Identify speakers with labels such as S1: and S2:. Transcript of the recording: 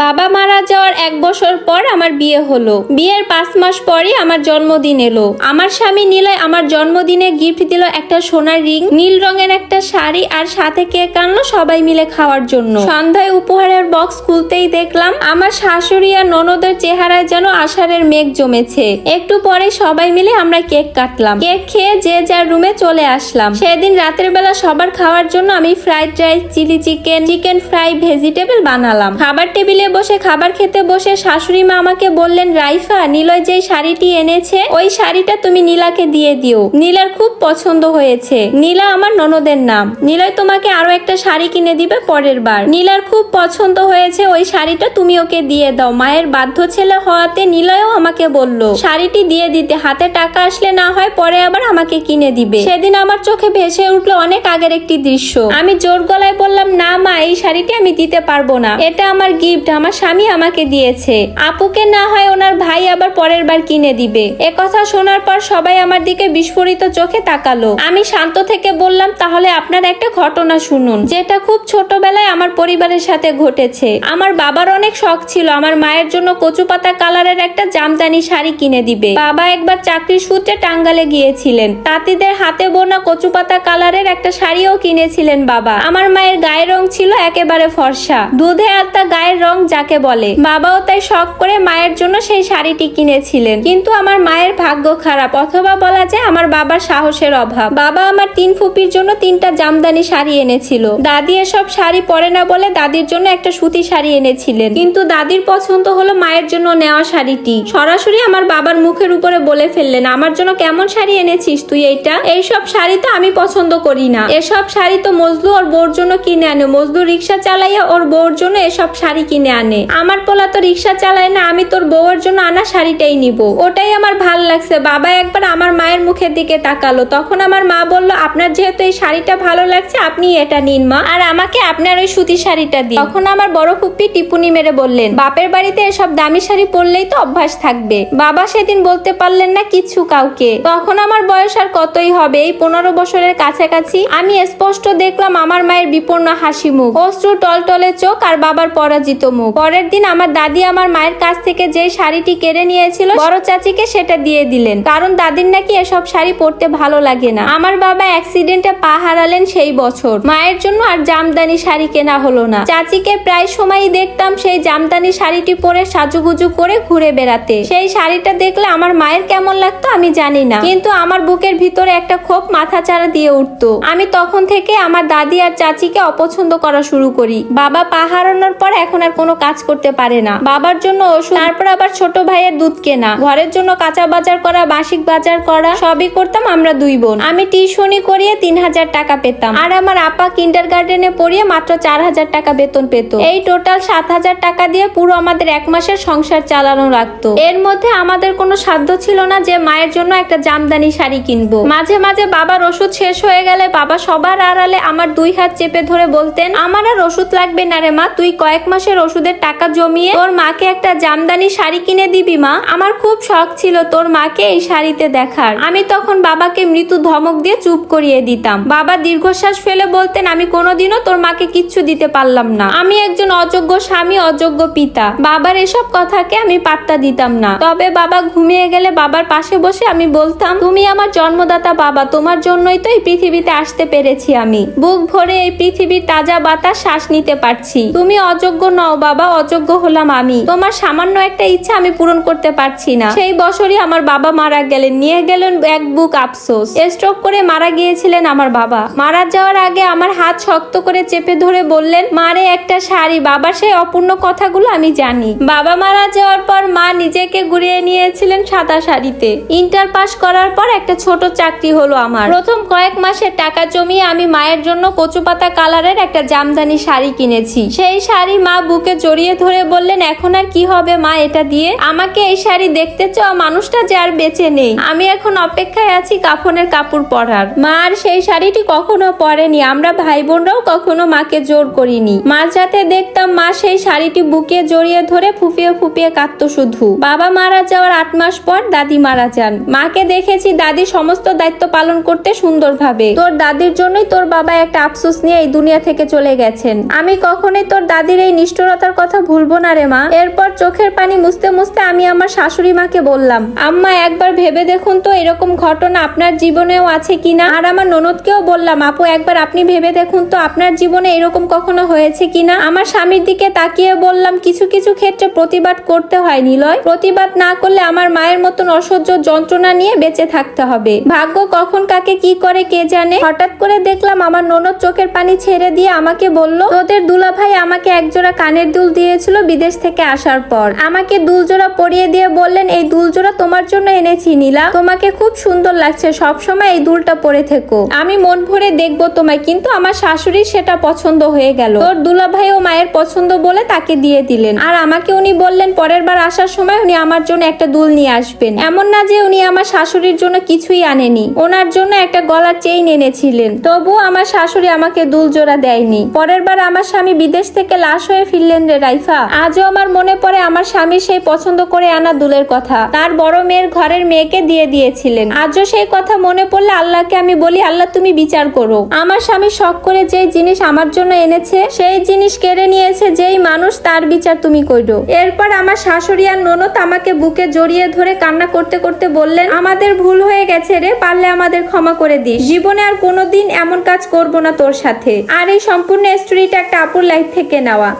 S1: বাবা মারা যাওয়ার এক বছর পর আমার বিয়ে হলো। বিয়ের পাঁচ মাস পরই আমার জন্মদিন এলো। আমার স্বামী নিলয় আমার জন্মদিনে গিফট দিল একটা সোনার রিং, নীল রঙের একটা শাড়ি আর সাথে কেক আনলো সবাই মিলে খাওয়ার জন্য। সন্ধ্যায় উপহারের বক্স খুলতেই দেখলাম আমার শাশুড়ি আর ননদের চেহারায় যেন আষাঢ়ের মেঘ জমেছে। একটু পরে সবাই মিলে আমরা কেক কাটলাম। কেক খেয়ে যে যার রুমে চলে আসলাম। সেদিন রাতের বেলা সবার খাওয়ার জন্য আমি fried rice chilli chicken chicken fry vegetable বানালাম। খাবার টেবিলে বসে খাবার খেতে বসে শাশুড়ি মা আমাকে বললেন, রাইফা, নিলয় যেই শাড়িটি এনেছে, ওই শাড়িটা তুমি নীলাকে দিয়ে দিও। নীলার খুব পছন্দ হয়েছে। নীলা আমার ননদের নাম। নিলয় তোমাকে আরও একটা শাড়ি কিনে দিবে পরের বার। নীলার খুব পছন্দ হয়েছে, ওই শাড়িটা তুমি ওকে দিয়ে দাও। মায়ের বাধ্য ছেলে হওয়াতে নিলয়ও আমাকে বলল, শাড়িটি দিয়ে দিতে। হাতে টাকা আসলে না হয় পরে আবার আমাকে কিনে দিবে। সেদিন আমার চোখে ভেসে উঠল অনেক আগের একটি দৃশ্য। আমি জোর গলায় বললাম, না মা, এই শাড়িটি আমি দিতে পারব না। এটা আমার গিফট আমার স্বামী আমাকে দিয়েছে। আপুকে না হয় ওনার ভাই আবার পরের বার কিনে দিবে। এ কথা শোনার পর সবাই আমার দিকে বিস্ফোরিত চোখে তাকালো। আমি শান্ত থেকে বললাম, তাহলে আপনার একটা ঘটনা শুনুন, যেটা খুব ছোটবেলায় আমার পরিবারের সাথে ঘটেছে। আমার বাবার অনেক শখ ছিল, আমার মায়ের জন্য কচু পাতা কালারের একটা জামদানি শাড়ি কিনে দিবে। বাবা একবার চাকরির সূত্রে টাঙ্গালে গিয়েছিলেন। তাঁতিদের হাতে বোনা কচু পাতা কালারের একটা শাড়িও কিনেছিলেন বাবা। আমার মায়ের গায়ের রং ছিল একেবারে ফর্সা। দুধে আত্মা গায়ের রং যাকে বলে। বাবাও তাই শখ করে মায়ের জন্য সেই শাড়িটি কিনেছিলেন। কিন্তু আমার মায়ের ভাগ্য খারাপ, অথবা বলা যায় আমার বাবার সাহসের অভাব। বাবা আমার তিন ফুপির জন্য তিনটা জামদানি শাড়ি এনেছিল। দাদি এসব শাড়ি পরে না বলে দাদির জন্য একটা সুতি শাড়ি এনেছিলেন। কিন্তু দাদির পছন্দ হলো মায়ের জন্য নেওয়া শাড়িটি। সরাসরি আমার বাবার মুখের উপরে বলে ফেললেন, আমার জন্য কেমন শাড়ি এনেছিস তুই এইটা? এইসব শাড়ি তো আমি পছন্দ করি না। এসব শাড়ি তো মজলু ওর বউর জন্য কিনে আনে। মজলু রিক্সা চালাইয়া ওর বউর জন্য এসব শাড়ি কিনে আনে। আমার পোলা তো রিক্সা চালায় না, আমি তোর বউয়ের জন্য আনা শাড়িটাই নিব। ওটাই আমার ভালো লাগছে। বাবা একবার আমার মায়ের মুখের দিকে তাকালো। তখন আমার মা বলল, আপনার যেহেতু এই শাড়িটা ভালো লাগছে, আপনি এটা নিন মা। আর আমাকে আপনার ওই সুতি শাড়িটা দিন। তখন আমার বড় ফুপ্পি টিপুনি মেরে বললেন, বাপের বাড়িতে এসব দামি শাড়ি পরলেই তো অভ্যাস থাকবে। বাবা সেদিন বলতে পারলেন না কিছু কাউকে। তখন আমার বয়স আর কতই হবে? এই পনেরো বছরের কাছাকাছি আমি স্পষ্ট দেখলাম আমার মায়ের বিপন্ন হাসি মুখ। অশ্রু টলটলে চোখ আর বাবার পরাজিত মুখ। পরের দিন আমার দাদি আমার মায়ের কাছ থেকে যে শাড়িটি কেড়ে নিয়েছিল, বড় চাচিকে সেটা দিয়ে দিলেন। কারণ দাদির নাকি এসব শাড়ি পরতে ভালো লাগে না। আমার বাবা অ্যাক্সিডেন্টে পা হারালেন সেই বছর। মায়ের জন্য আর জামদানি শাড়ি কেনা হলো না। চাচিকে প্রায় সময়ই দেখতাম সেই জামদানি শাড়িটি পরে সাজুগুজু করে ঘুরে বেড়াতে। সেই শাড়িটা দেখলে আমার মায়ের কেমন লাগতো আমি জানি না। কিন্তু আমার বুকের ভিতরে একটা ক্ষোভ মাথা চারা দিয়ে উঠতো। আমি তখন থেকে আমার দাদি আর চাচিকে অপছন্দ করা শুরু করি। বাবা পা হারানোর পর এখন আর কোনো কাজ করতে পারে না। বাবার জন্য ওষুধ, তারপর আবার ছোট ভাইয়ের দুধ কেনা। ঘরের জন্য কাঁচা বাজার করা মাসিক বাজার করা, সবই করতাম আমরা দুই বোন। আমি টিউশনি করিয়ে তিন হাজার টাকা পেতাম। আর আমার আপা কিন্ডার গার্ডেনে পড়িয়ে মাত্র চার হাজার টাকা বেতন পেত। এই টোটাল সাত হাজার টাকা দিয়ে পুরো আমাদের এক মাসের সংসার চালানো লাগতো। এর মধ্যে আমাদের কোনো সাধ্য ছিল না যে মায়ের জন্য একটা জামদানি শাড়ি কিনবো। মাঝে মাঝে বাবার ওষুধ শেষ হয়ে গেলে বাবা সবার আড়ালে আমার দুই হাত চেপে ধরে বলতেন, আমার আর ওষুধ লাগবে না রে মা, তুই কয়েক মাসের ওষুধের টাকা জমিয়ে তোর মাকে একটা জামদানি শাড়ি কিনে দিবি, মা। আমার খুব শখ ছিল তোর মাকে এই শাড়িতে দেখার। আমি তখন বাবাকে মৃত্যু ধমক দিয়ে চুপ করিয়ে দিতাম। বাবা দীর্ঘশ্বাস ফেলে বলতেন, আমি কোনোদিনও তোর মাকে কিচ্ছু দিতে পারলাম না। আমি একজন অযোগ্য স্বামী, অযোগ্য পিতা। বাবার এসব কথাকে আমি পাত্তা দিতাম না। তবে বাবা ঘুমিয়ে গেলে বাবার পাশে বসে আমি বলতাম, তুমি আমার জন্মদাতা বাবা, তোমার জন্যই তো এই পৃথিবীতে আসতে পেরেছি আমি। বুক ভরে এই পৃথিবীর তাজা বাতাস শ্বাস নিতে পারছি। তুমি অযোগ্য নও বাবা অযোগ্য হলাম আমি। তোমার সামান্য একটা ইচ্ছা আমি পূরণ করতে পারছি না। সেই বছরই আমার বাবা মারা গেলেন। নিয়ে গেলেন এক বুক আফসোস। স্ট্রোক করে মারা গিয়েছিলেন আমার বাবা। মারা যাওয়ার আগে আমার হাত শক্ত করে চেপে ধরে বললেন মারে একটা শাড়ি। বাবার সেই অপূর্ণ কথাগুলো আমি জানি। বাবা মারা যাওয়ার পর মা নিজেকে ঘুরিয়ে নিয়েছিলেন সাদা শাড়িতে। ইন্টার পাস করার পর একটা ছোট চাকরি হলো আমার। প্রথম কয়েক মাসের টাকা জমিয়ে আমি মায়ের জন্য কচু পাতা কালারের একটা জামদানি শাড়ি কিনেছি। সেই শাড়ি মা বুকে জড়িয়ে ধরে বললেন, এখন আর কি হবে মা এটা দিয়ে? আমাকে এই শাড়ি দেখতে চাওয়া মানুষটা যে আর বেঁচে নেই। আমি এখন অপেক্ষায় আছি কাফনের কাপড় পরার। মা আর সেই শাড়িটি কখনো পরেনি। আমরা ভাই বোনরাও কখনো মাকে জোর করিনি। মাঝরাতে দেখতাম মা সেই শাড়িটি বুকে জড়িয়ে ধরে ফুপিয়ে ফুপিয়ে কাঁদতো শুধু। বাবা মারা যাওয়ার আট মাস পর দাদি মারা যান। মাকে দেখেছি দাদি সমস্ত দায়িত্ব পালন করতে সুন্দরভাবে। তোর দাদির জন্যই তোর বাবা একটা আফসোস নিয়ে এই দুনিয়া থেকে চলে গেছেন। আমি কখনোই তোর দাদির এই নিষ্ঠুরতা অভিজ্ঞতার কথা ভুলবো না রে মা। এরপর চোখের পানি মুছতে মুছতে আমি আমার শাশুড়ি মাকে বললাম, আম্মা, একবার ভেবে দেখুন তো এরকম ঘটনা আপনার জীবনেও আছে কিনা আর আমার ননদকেও বললাম, আপু, একবার আপনি ভেবে দেখুন তো আপনার জীবনে এরকম কখনো হয়েছে কিনা আমার স্বামীর দিকে তাকিয়ে বললাম, কিছু কিছু ক্ষেত্রে প্রতিবাদ করতে হয় নিলয়। প্রতিবাদ না করলে আমার মায়ের মতন অসহ্য যন্ত্রণা নিয়ে বেঁচে থাকতে হবে। ভাগ্য কখন কাকে কি করে কে জানে? হঠাৎ করে দেখলাম আমার ননদ চোখের পানি ছেড়ে দিয়ে আমাকে বলল, তোদের দুলাভাই আমাকে একজোড়া কানের দুল দিয়েছিল বিদেশ থেকে আসার পর। আমাকে দুলজোড়া পরিয়ে দিয়ে বললেন, এই দুলজোড়া তোমার জন্য এনেছি নীলা। তোমাকে খুব সুন্দর লাগছে। সব সময় এই দুলটা পরে থেকো। আমি মন ভরে দেখব তোমায়, কিন্তু আমার শাশুড়ির সেটা পছন্দ হয়ে গেল। তোর দুলাভাই ও মায়ের পছন্দ বলে তাকে দিয়ে দিলেন। আর আমাকে উনি বললেন, পরের বার আসার সময় উনি আমার জন্য একটা দুল নিয়ে আসবেন। এমন না যে উনি আমার শাশুড়ির জন্য কিছুই আনেনি। ওনার জন্য একটা গলার চেইন এনেছিলেন। তবু আমার শাশুড়ি আমাকে দুল জোড়া দেয়নি। পরের বার আমার স্বামী বিদেশ থেকে লাশ হয়ে ফিরলেন রে রাইফা, আজও আমার মনে পড়ে আমার স্বামীর সেই পছন্দ করে আনা দুলের কথা। তার বড় মেয়ের ঘরের মেয়েকে দিয়ে দিয়েছিলেন। আজও সেই কথা মনে পড়লে আল্লাহকে আমি বলি, আল্লাহ তুমি বিচার করো। আমার স্বামী শখ করে যেই জিনিস আমার জন্য এনেছে, সেই জিনিস কেড়ে নিয়েছে, যেই মানুষ তার বিচার তুমি করো এরপর আমার শাশুড়ি আর ননদ আমাকে বুকে জড়িয়ে ধরে কান্না করতে করতে বললেন, আমাদের ভুল হয়ে গেছে রে, পারলে আমাদের ক্ষমা করে দিস। জীবনে আর কোনোদিন এমন কাজ করব না তোর সাথে। আর এই সম্পূর্ণ স্টোরিটা একটা আপুর লাইফ থেকে নেওয়া।